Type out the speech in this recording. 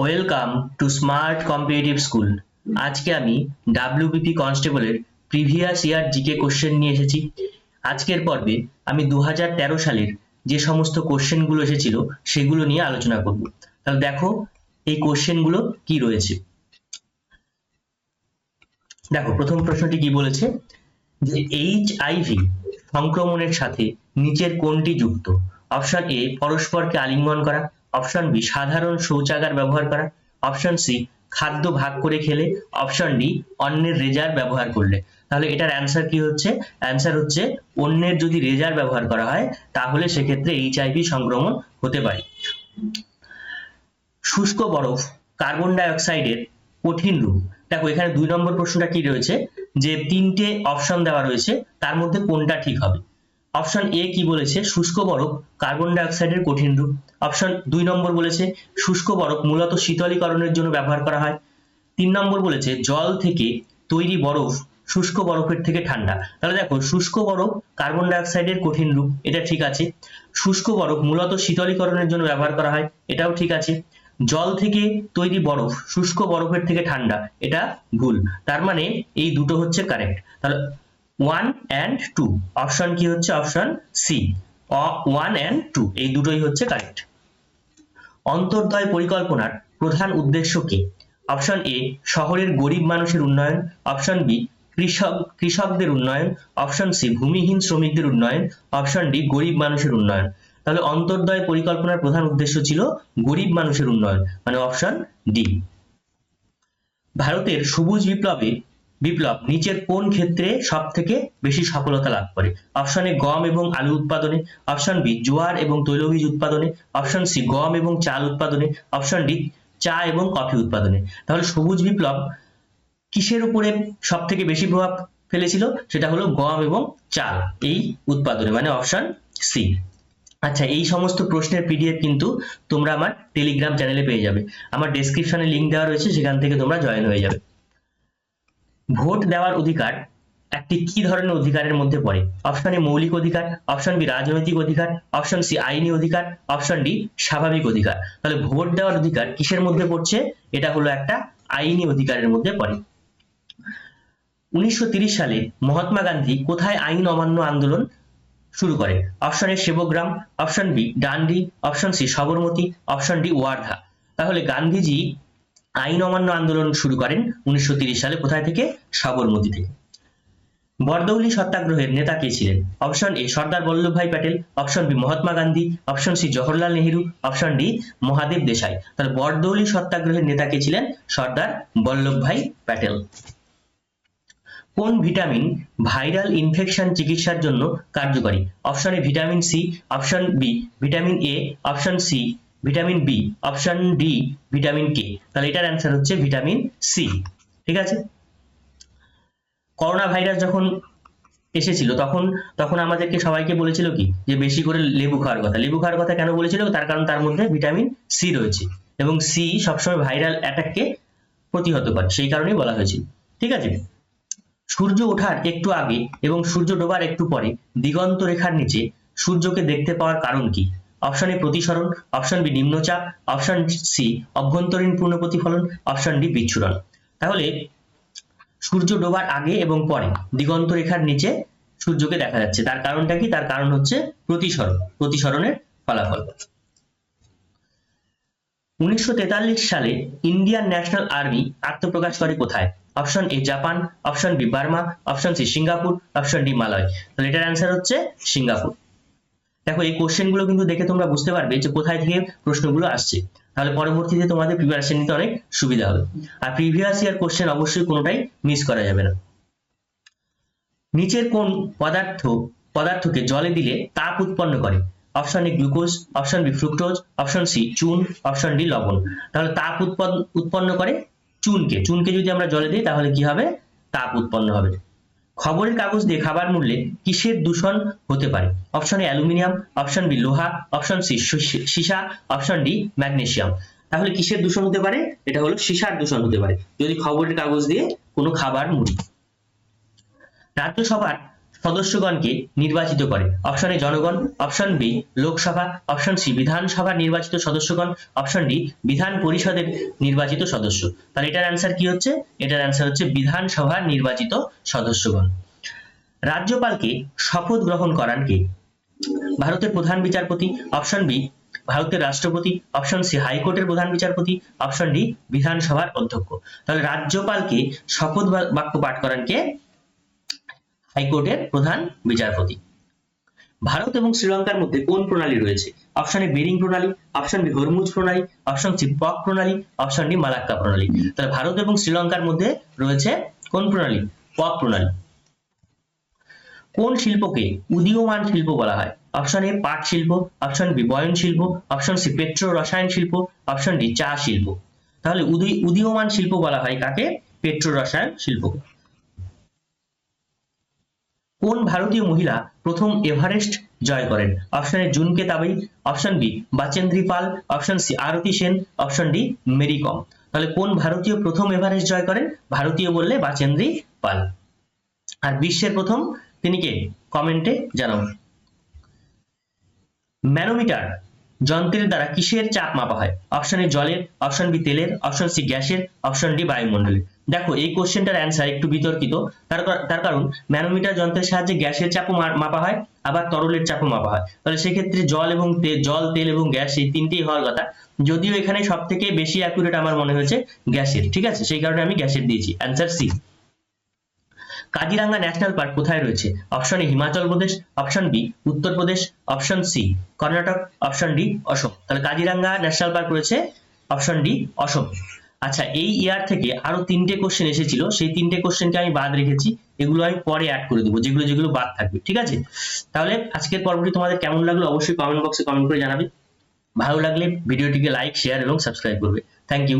Welcome to smart competitive school আজকে আমি WBP কনস্টেবলের প্রিভিয়াস ইয়ার জিকে কোশ্চেন নিয়ে এসেছি। আজকের পর্বে আমি দু হাজার তেরো সালের যে সমস্ত কোশ্চেনগুলো এসেছিল, সেগুলো নিয়ে আলোচনা করব। তাহলে দেখো এই কোশ্চেনগুলো কি রয়েছে। দেখো, প্রথম প্রশ্নটি কি বলেছে? যে এইচ আইভি সংক্রমণের সাথে নিচের কোনটি যুক্ত? অপশন এ পরস্পরকে আলিঙ্গন করা। অপশন বি সাধারণ শৌচাগার ব্যবহার করা। অপশন সি খাদ্য ভাগ করে খেলে। অপশন ডি অন্যের রেজার ব্যবহার করলে। তাহলে এটার অ্যান্সার কি হচ্ছে? অ্যান্সার হচ্ছে, অন্যের যদি রেজার ব্যবহার করা হয়, তাহলে সেক্ষেত্রে এইচআইভি সংক্রমণ হতে পারে। শুষ্ক বরফ কার্বন ডাই অক্সাইডের কঠিন রূপ। দেখো, এখানে দুই নম্বর প্রশ্নটা কি রয়েছে? যে তিনটে অপশন দেওয়া রয়েছে, তার মধ্যে কোনটা ঠিক হবে? অপশন এ কি বলেছে? শুষ্ক বরফ কার্বন ডাই অক্সাইডের কঠিন রূপ। অপশন দুই নম্বর বলেছে, শুষ্ক বরফ মূলত শীতলীকরণের জন্য ব্যবহার করা হয়। তিন নম্বর বলেছে, জল থেকে তৈরি বরফ শুষ্ক বরফের থেকে ঠান্ডা। তাহলে দেখো, শুষ্ক বরফ কার্বন ডাই অক্সাইডের কঠিন রূপ, এটা ঠিক আছে। শুষ্ক বরফ মূলত শীতলীকরণের জন্য ব্যবহার করা হয়, এটাও ঠিক আছে। জল থেকে তৈরি বরফ শুষ্ক বরফের থেকে ঠান্ডা, এটা ভুল। তার মানে এই দুটো হচ্ছে কারেক্ট তাহলে ওয়ান অ্যান্ড টু অপশন কি হচ্ছে? Option C one and two এই দুটোই হচ্ছে কারেক্ট অন্তর্দয় পরিকল্পনার প্রধান উদ্দেশ্য কি? অপশন এ শহরের গরিব মানুষের উন্নয়ন। অপশন বি কৃষক, কৃষকদের উন্নয়ন। অপশন সি ভূমিহীন শ্রমিকদের উন্নয়ন। অপশন ডি গরিব মানুষের উন্নয়ন। তাহলে অন্তর্দয় পরিকল্পনার প্রধান উদ্দেশ্য ছিল গরিব মানুষের উন্নয়ন মানে অপশন ডি ভারতের সবুজ বিপ্লবে বিপ্লব নিচের কোন ক্ষেত্রে সব থেকে বেশি সফলতা লাভ করে? অপশন এ গম এবং আলু উৎপাদনে। অপশন বি জোয়ার এবং তৈলবীজ উৎপাদনে। অপশন সি গম এবং চাল উৎপাদনে। অপশন ডি চা এবং কফি উৎপাদনে। তাহলে সবুজ বিপ্লব কিসের উপরে সব থেকে বেশি প্রভাব ফেলেছিল? সেটা হলো গম এবং চাল এই উৎপাদনে মানে অপশন সি আচ্ছা এই সমস্ত প্রশ্নের পিডিএফ কিন্তু তোমরা আমার টেলিগ্রাম চ্যানেলে পেয়ে যাবে। আমার ডেসক্রিপশনে লিংক দেওয়া রয়েছে, সেখান থেকে তোমরা জয়েন হয়ে যাবে। ভোট দেওয়ার অধিকার একটি কি ধরনের অধিকারের মধ্যে পড়ে? অপশন এ মৌলিক অধিকার। অপশন বি রাজনৈতিক অধিকার। অপশন সি আইনি অধিকার। অপশন ডি স্বাভাবিক অধিকার। তাহলে ভোট দেওয়ার অধিকার কিসের মধ্যে পড়ছে? এটা হলো একটা আইনি অধিকারের মধ্যে পড়ে। উনিশশো সালে মহাত্মা গান্ধী কোথায় আইন অমান্য আন্দোলন শুরু করে? Option A Sevagram option B Dandi. Option C Sabarmati. Option D Wardha. তাহলে গান্ধীজি আইন অমান্য আন্দোলন শুরু করেন উনিশশো সালে, কোথায় থেকে? সবরমতী থেকে। বরদৌলি সত্যাগ্রহের নেতা কে ছিলেন? Option A Sardar Vallabhbhai Patel option B Mahatma Gandhi option C Jawaharlal Nehru option D Mahadev Desai. তাহলে বরদৌলি সত্যাগ্রহের নেতা কে ছিলেন? সর্দার বল্লভভাই প্যাটেল। কোন ভিটামিন ভাইরাল ইনফেকশন চিকিৎসার জন্য কার্যকরী? Option A vitamin C option B vitamin A option C vitamin B option D vitamin K তাহলে এটার অ্যান্সার হচ্ছে ভিটামিন সি ঠিক আছে? করোনা ভাইরাস যখন এসেছিল, তখন তখন আমাদেরকে সবাইকে বলেছিল কি? যে বেশি করে লেবু খাওয়ার কথা। লেবু খাওয়ার কথা কেন বলেছিল? তার কারণ তার মধ্যে ভিটামিন সি রয়েছে। এবং সি সবসময় ভাইরাল অ্যাটাককে প্রতিহত করে। সেই কারণেই বলা হয়েছিল। ঠিক আছে? সূর্য ওঠার একটু আগে এবং সূর্য ডোবার একটু পরে দিগন্ত রেখার নিচে সূর্যকে দেখতে পাওয়ার কারণ কি? অপশন এ প্রতিসরণ, অপশন বি নিম্নচাপ, অপশন সি অভ্যন্তরীণ পূর্ণ প্রতিফলন, অপশন ডি বিচ্ছুরণ। তাহলে সূর্য ডোবার আগে এবং পরে দিগন্ত রেখার নিচে সূর্যকে দেখা যাচ্ছে। তার কারণটা কি? তার কারণ হচ্ছে প্রতিসরণ, প্রতিসরণের ফলাফল। উনিশশো তেতাল্লিশ সালে ইন্ডিয়ান ন্যাশনাল আর্মি আত্মপ্রকাশ করে কোথায়? Option A Japan, option B Burma, option C Singapore, option D Malaya. তাহলে এটার অ্যান্সার হচ্ছে সিঙ্গাপুর। দেখো, এই কোশ্চেনগুলো কিন্তু দেখে তোমরা বুঝতে পারবে যে কোথায় থেকে প্রশ্নগুলো আসছে। তাহলে পরবর্তীতে তোমাদের প্রিপারেশন নিতে অনেক সুবিধা হবে। আর প্রিভিয়াস ইয়ার কোশ্চেন অবশ্যই কোনোটাই মিস করা যাবে না। নিচের কোন পদার্থ, পদার্থকে জলে দিলে তাপ উৎপন্ন করে? Option A glucose option B fructose option C চুন অপশন ডি লবণ। তাহলে তাপ উৎপন্ন করে চুনকে। চুনকে যদি আমরা জলে দিই তাহলে কি হবে? তাপ উৎপন্ন হবে। খবরের কাগজ দিয়ে খাবার মূল্যে কিসের দূষণ হতে পারে? Option A aluminium, option B লোহা, অপশন সি সীসা, অপশন ডি ম্যাগনেসিয়াম। তাহলে কিসের দূষণ হতে পারে? এটা হলো সীসার দূষণ হতে পারে, যদি খবরের কাগজ দিয়ে কোনো খাবার মুড়ি রাজ্যসভার সদস্যগণকে নির্বাচিত করে। অপশন এ জনগণ, option B Lok Sabha, option C বিধানসভার নির্বাচিত সদস্যগণ, অপশন ডি বিধান পরিষদের নির্বাচিত সদস্য। তাহলে এটার অ্যান্সার কি হচ্ছে? এটার অ্যান্সার হচ্ছে বিধানসভার নির্বাচিত সদস্যগণ। রাজ্যপালকে শপথ গ্রহণ করান কে? ভারতের প্রধান বিচারপতি, অপশন বি ভারতের রাষ্ট্রপতি, অপশন সি হাইকোর্টের প্রধান বিচারপতি, অপশন ডি বিধানসভার অধ্যক্ষ। তাহলে রাজ্যপালকে শপথ বাক্য পাঠ করান কে? হাইকোর্টের প্রধান বিচারপতি। ভারত এবং শ্রীলঙ্কার মধ্যে কোন প্রণালী রয়েছে? অপশন এ বেরিং প্রণালী, অপশন বি হরমুজ প্রণালী, অপশন সি পক প্রণালী, অপশন ডি মালাক্কা প্রণালী। তাহলে ভারত এবং শ্রীলঙ্কার মধ্যে রয়েছে কোন প্রণালী? পক প্রণালী। কোন শিল্পকে উদীয়মান শিল্প বলা হয়? অপশন এ পাট শিল্প, অপশন বি বয়ন শিল্প, অপশন সি পেট্রো রসায়ন শিল্প, অপশন ডি চা শিল্প। তাহলে উদী- উদীয়মান শিল্প বলা হয় কাকে? পেট্রো রসায়ন শিল্পকে। কোন ভারতীয় মহিলা প্রথম এভারেস্ট জয় করেন? Option A Junko Tabei option B Bachendri Pal, option C Arati Sen, option D Mary Kom. তাহলে কোন ভারতীয় প্রথম এভারেস্ট জয় করেন? ভারতীয় বললে বাচেন্দ্রী পাল। আর বিশ্বের প্রথম, তিনি কে? কমেন্টে জানাও। ম্যানোমিটার, যন্ত্রের দ্বারা কিসের চাপ মাপা হয়? অপশন এ জলের, অপশন বি তেলের, অপশন সি গ্যাসের, অপশন ডি বায়ুমণ্ডলের। দেখো, এই কোশ্চেনটার অ্যান্সার একটু বিতর্কিত। তার কারণ, ম্যানোমিটার যন্ত্রের সাহায্যে গ্যাসের চাপও মাপা হয়, আবার তরলের চাপও মাপা হয়। তাহলে সেক্ষেত্রে জল এবং জল, তেল এবং গ্যাস এই তিনটেই হওয়ার কথা। যদিও এখানে সব থেকে বেশি অ্যাকুরেট আমার মনে হয়েছে গ্যাসের, ঠিক আছে? সেই কারণে আমি গ্যাসের দিয়েছি। Answer C Kaziranga national park কোথায় রয়েছে? Option A Himachal Pradesh option B Uttar Pradesh option C Karnataka option D Assam. তাহলে কাজিরাঙ্গা ন্যাশনাল পার্ক রয়েছে অপশন ডি অসম। আচ্ছা এই ইয়ার থেকে আরও তিনটে কোশ্চেন এসেছিল। সেই তিনটে কোশ্চেনকে আমি বাদ রেখেছি। এগুলো আমি পরে অ্যাড করে দেবো। যেগুলো যেগুলো বাদ থাকবে, ঠিক আছে? তাহলে আজকের পর্বটি তোমাদের কেমন লাগল অবশ্যই কমেন্ট বক্সে কমেন্ট করে জানাবে। ভালো লাগলে ভিডিওটিকে লাইক শেয়ার এবং সাবস্ক্রাইব করবে। Thank you